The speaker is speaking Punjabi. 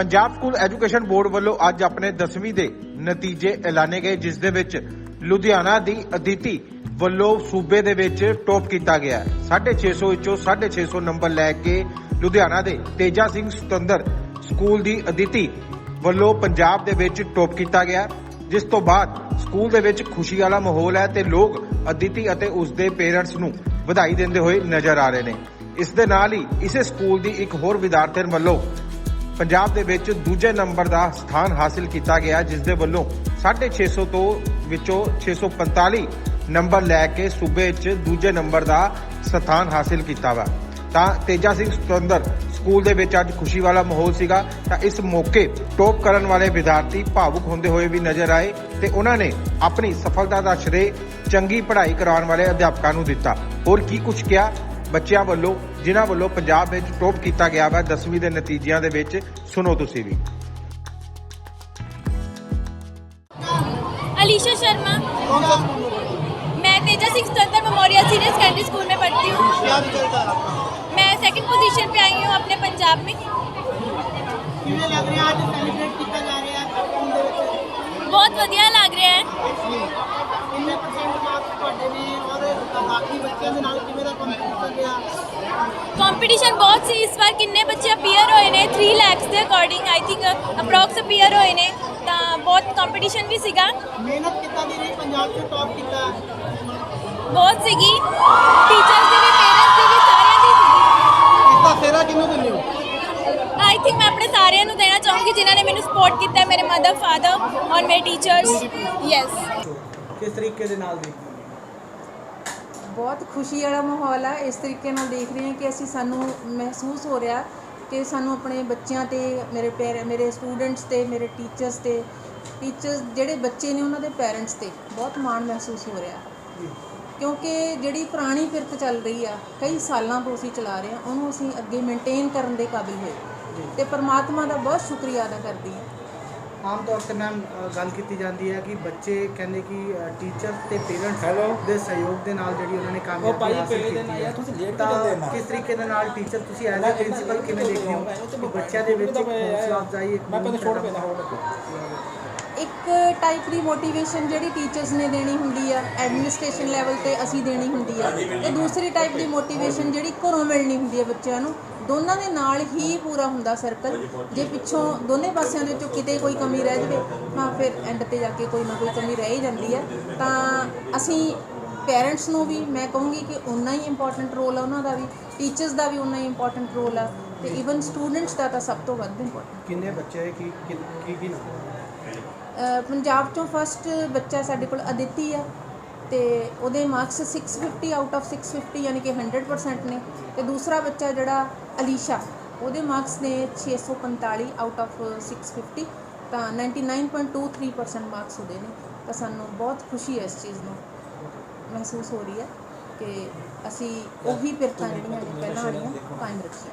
ਪੰਜਾਬ ਸਕੂਲ ਐਜੂਕੇਸ਼ਨ ਬੋਰਡ ਵੱਲੋਂ ਅੱਜ ਆਪਣੇ 10ਵੀਂ ਦੇ ਨਤੀਜੇ ਐਲਾਨੇ ਗਏ, ਜਿਸ ਦੇ ਵਿੱਚ ਲੁਧਿਆਣਾ ਦੀ ਅਦਿਤੀ ਵੱਲੋਂ ਸੂਬੇ ਦੇ ਵਿੱਚ ਟੌਪ ਕੀਤਾ ਗਿਆ 650 ਵਿੱਚੋਂ 650 ਨੰਬਰ ਲੈ ਕੇ ਲੁਧਿਆਣਾ ਦੇ ਤੇਜਾ ਸਿੰਘ ਸੁਤੰਦਰ ਸਕੂਲ ਦੀ ਅਦਿਤੀ ਵੱਲੋਂ ਪੰਜਾਬ ਦੇ ਵਿੱਚ ਟੌਪ ਕੀਤਾ ਗਿਆ ਜਿਸ ਤੋਂ ਬਾਅਦ ਸਕੂਲ ਦੇ ਵਿੱਚ ਖੁਸ਼ੀ ਵਾਲਾ ਮਾਹੌਲ ਹੈ ਤੇ ਲੋਕ ਅਦਿਤੀ ਅਤੇ ਉਸ ਦੇ ਪੇਰੈਂਟਸ ਨੂੰ ਵਧਾਈ ਦਿੰਦੇ ਹੋਏ ਨਜ਼ਰ ਆ ਰਹੇ ਨੇ। ਇਸ ਦੇ ਨਾਲ ਹੀ ਇਸੇ ਸਕੂਲ ਦੀ ਇੱਕ ਹੋਰ ਵਿਦਿਆਰਥਣ ਵੱਲੋਂ ਪੰਜਾਬ ਦੇ ਵਿੱਚ ਦੂਜੇ ਨੰਬਰ ਦਾ ਸਥਾਨ ਹਾਸਿਲ ਕੀਤਾ ਗਿਆ ਜਿਸ ਦੇ ਵੱਲੋਂ 650 ਤੋਂ ਵਿੱਚੋਂ 645 ਨੰਬਰ ਲੈ ਕੇ ਸੂਬੇ 'ਚ ਦੂਜੇ ਨੰਬਰ ਦਾ ਸਥਾਨ ਹਾਸਿਲ ਕੀਤਾ ਵਾ। ਤਾਂ ਤੇਜਾ ਸਿੰਘ ਸੁਤੰਦਰ ਸਕੂਲ ਦੇ ਵਿੱਚ ਅੱਜ ਖੁਸ਼ੀ ਵਾਲਾ ਮਾਹੌਲ ਸੀਗਾ। ਤਾਂ ਇਸ ਮੌਕੇ ਟੋਪ ਕਰਨ ਵਾਲੇ ਵਿਦਿਆਰਥੀ ਭਾਵੁਕ ਹੁੰਦੇ ਹੋਏ ਵੀ ਨਜ਼ਰ ਆਏ ਤੇ ਉਹਨਾਂ ਨੇ ਆਪਣੀ ਸਫਲਤਾ ਦਾ ਸ਼੍ਰੇ ਚੰਗੀ ਪੜ੍ਹਾਈ ਕਰਾਉਣ ਵਾਲੇ ਅਧਿਆਪਕਾਂ ਨੂੰ ਦਿੱਤਾ। ਹੋਰ ਕੀ ਕੁਝ ਕਿਹਾ? ਬੱਚਿਆਂ ਵੱਲੋਂ ਜਿਨ੍ਹਾਂ ਵੱਲੋਂ ਪੰਜਾਬ ਵਿੱਚ ਟੌਪ ਕੀਤਾ ਗਿਆ ਵਾ 10ਵੀਂ ਦੇ ਨਤੀਜਿਆਂ ਦੇ ਵਿੱਚ ਸੁਣੋ ਤੁਸੀਂ ਵੀ अलीशा शर्मा मैं तेजा सिंह स्वतंत्र मेमोरियल सीनियर सेकेंडरी स्कूल में पढ़ती हूँ क्या रिजल्ट आ रहा मैं सेकंड पोजीशन पे आई हूँ अपने पंजाब में ਕਿਵੇਂ ਲੱਗ ਰਿਹਾ ਅੱਜ ਸੈਲੀਬ੍ਰੇਟ ਬਾਕੀ ਬੱਚਿਆਂ ਦੇ ਨਾਲ ਕਿਵੇਂ ਦਾ ਕੰਪੀਟੀਸ਼ਨ ਰਿਹਾ? ਕੰਪੀਟੀਸ਼ਨ ਬਹੁਤ ਸੀ ਇਸ ਵਾਰ ਕਿੰਨੇ ਬੱਚੇ ਅਪੀਅਰ ਹੋਏ ਨੇ 3 ਲੱਖ ਦੇ according I think approx appear ਹੋਏ ਨੇ ਤਾਂ ਬਹੁਤ ਕੰਪੀਟੀਸ਼ਨ ਵੀ ਸੀਗਾ। ਮਿਹਨਤ ਕਿੱਦਾਂ ਦੀ ਰਹੀ ਪੰਜਾਬ 'ਚ ਟੌਪ ਕੀਤਾ। ਬਹੁਤ ਸੀਗੀ। ਟੀਚਰਸ ਦੀ ਵੀ ਪੇਰੈਂਟਸ ਦੀ ਵੀ ਸਾਰਿਆਂ ਦੀ ਸੀਗੀ। ਇਸ ਦਾ ਸਿਹਰਾ ਕਿਹਨੂੰ ਦਿੰਦੇ ਹੋ? ਆਈ ਥਿੰਕ ਮੈਂ ਆਪਣੇ ਸਾਰਿਆਂ ਨੂੰ ਦੇਣਾ ਚਾਹੂੰਗੀ ਜਿਨ੍ਹਾਂ ਨੇ ਮੈਨੂੰ ਸਪੋਰਟ ਕੀਤਾ ਮੇਰੇ ਮਦਰ ਫਾਦਰ ਔਰ ਮੇਰੇ ਟੀਚਰਸ ਯੈਸ ਕਿਸ ਤਰੀਕੇ ਦੇ ਨਾਲ ਦੇਖਦੇ ਹੋ? ਬਹੁਤ ਖੁਸ਼ੀ ਵਾਲਾ ਮਾਹੌਲ ਆ। ਇਸ ਤਰੀਕੇ ਨਾਲ ਦੇਖ ਰਹੇ ਹਾਂ ਕਿ ਅਸੀਂ ਸਾਨੂੰ ਮਹਿਸੂਸ ਹੋ ਰਿਹਾ ਕਿ ਸਾਨੂੰ ਆਪਣੇ ਬੱਚਿਆਂ ਤੇ ਮੇਰੇ ਪੇਰ ਮੇਰੇ ਸਟੂਡੈਂਟਸ ਤੇ ਮੇਰੇ ਟੀਚਰਸ ਤੇ ਟੀਚਰਸ ਜਿਹੜੇ ਬੱਚੇ ਨੇ ਉਹਨਾਂ ਦੇ ਪੈਰੈਂਟਸ ਤੇ ਬਹੁਤ ਮਾਣ ਮਹਿਸੂਸ ਹੋ ਰਿਹਾ। ਕਿਉਂਕਿ ਜਿਹੜੀ ਪੁਰਾਣੀ ਫਿਰਤ ਚੱਲ ਰਹੀ ਆ ਕਈ ਸਾਲਾਂ ਤੋਂ ਅਸੀਂ ਚਲਾ ਰਹੇ ਹਾਂ ਉਹਨੂੰ ਅਸੀਂ ਅੱਗੇ ਮੇਨਟੇਨ ਕਰਨ ਦੇ ਕਾਬਿਲ ਹੋਏ। ਤੇ ਪਰਮਾਤਮਾ ਦਾ ਬਹੁਤ ਸ਼ੁਕਰੀਆ ਅਦਾ ਕਰਦੀ ਹਾਂ। ਆਮ ਤੌਰ ਤੇ ਮੈਮ ਗੱਲ ਕੀਤੀ ਜਾਂਦੀ ਹੈ ਕਿ ਬੱਚੇ ਕਹਿੰਦੇ ਕਿ ਟੀਚਰ ਤੇ ਪੇਰੈਂਟਸ ਦੇ ਸਹਿਯੋਗ ਦੇ ਨਾਲ ਜਿਹੜੀ ਉਹਨਾਂ ਨੇ ਹਾਸਲ ਕੀਤੀ ਹੈ। ਤੁਸੀਂ ਲੇਟ ਤਾਂ ਕਿਸ ਤਰੀਕੇ ਦੇ ਨਾਲ ਟੀਚਰ ਤੁਸੀਂ ਐਜ਼ ਅ ਪ੍ਰਿੰਸੀਪਲ ਕਿਵੇਂ ਦੇਖਦੇ ਹੋ? ਕਿ ਬੱਚਿਆਂ ਦੇ ਵਿੱਚ ਹੌਸਲਾ ਅਫਜ਼ਾਈ ਇੱਕ ਮੈਂ ਪਹਿਲਾਂ ਛੋੜ ਪੈਦਾ ਇੱਕ ਟਾਈਪ ਦੀ ਮੋਟੀਵੇਸ਼ਨ ਜਿਹੜੀ ਟੀਚਰਸ ਨੇ ਦੇਣੀ ਹੁੰਦੀ ਆ ਐਡਮਿਨਿਸਟ੍ਰੇਸ਼ਨ ਲੈਵਲ ਤੇ ਅਸੀਂ ਦੇਣੀ ਹੁੰਦੀ ਆ। ਤੇ ਦੂਸਰੀ ਟਾਈਪ ਦੀ ਮੋਟੀਵੇਸ਼ਨ ਜਿਹੜੀ ਘਰੋਂ ਮਿਲਣੀ ਹੁੰਦੀ ਹੈ ਬੱਚਿਆਂ ਨੂੰ ਦੋਨਾਂ ਦੇ ਨਾਲ ਹੀ ਪੂਰਾ ਹੁੰਦਾ ਸਰਕਲ ਜੇ ਪਿੱਛੋਂ ਦੋਨੇ ਪਾਸਿਆਂ ਦੇ ਵਿੱਚੋਂ ਕਿਤੇ ਕੋਈ ਕਮੀ ਰਹਿ ਜਾਵੇ ਹਾਂ ਫਿਰ ਐਂਡ ਤੇ ਜਾ ਕੇ ਕੋਈ ਨਾ ਕੋਈ ਕਮੀ ਰਹਿ ਹੀ ਜਾਂਦੀ ਹੈ। ਤਾਂ ਅਸੀਂ ਪੇਰੈਂਟਸ ਨੂੰ ਵੀ ਮੈਂ ਕਹੂੰਗੀ ਕਿ ਉਨਾ ਹੀ ਇੰਪੋਰਟੈਂਟ ਰੋਲ ਆ ਉਹਨਾਂ ਦਾ ਵੀ ਟੀਚਰਸ ਦਾ ਵੀ ਉਨਾ ਹੀ ਇੰਪੋਰਟੈਂਟ ਰੋਲ ਆ ਤੇ ਇਵਨ ਸਟੂਡੈਂਟਸ ਦਾ ਤਾਂ ਸਭ ਤੋਂ ਵੱਧ ਇੰਪੋਰਟੈਂਟ ਕਿੰਨੇ ਬੱਚੇ ਕੀ ਕੀ ਕੀ ਕੀ ਪੰਜਾਬ ਚੋਂ ਫਸਟ ਬੱਚਾ ਸਾਡੇ ਕੋਲ ਅਦਿਤੀ ਆ ਤੇ ਉਹਦੇ ਮਾਰਕਸ 650 ਆਊਟ ਆਫ 650 ਯਾਨੀ ਕਿ 100% ਨੇ। ਤੇ ਦੂਸਰਾ ਬੱਚਾ ਜਿਹੜਾ ਅਲੀਸ਼ਾ ਉਹਦੇ ਮਾਰਕਸ ਨੇ 645 ਆਊਟ ਆਫ 650 ਤਾਂ 99.23% ਮਾਰਕਸ ਉਹਦੇ ਨੇ। ਤਾਂ ਸਾਨੂੰ ਬਹੁਤ ਖੁਸ਼ੀ ਹੈ ਇਸ ਚੀਜ਼ ਨੂੰ ਮਹਿਸੂਸ ਹੋ ਰਹੀ ਹੈ ਕਿ ਅਸੀਂ ਉਹੀ ਪਿਰਤਾਂ ਜਿਹੜੀਆਂ ਨੇ ਪਹਿਲਾਂ ਵਾਲੀਆਂ ਕਾਇਮ ਰੱਖੀਆਂ।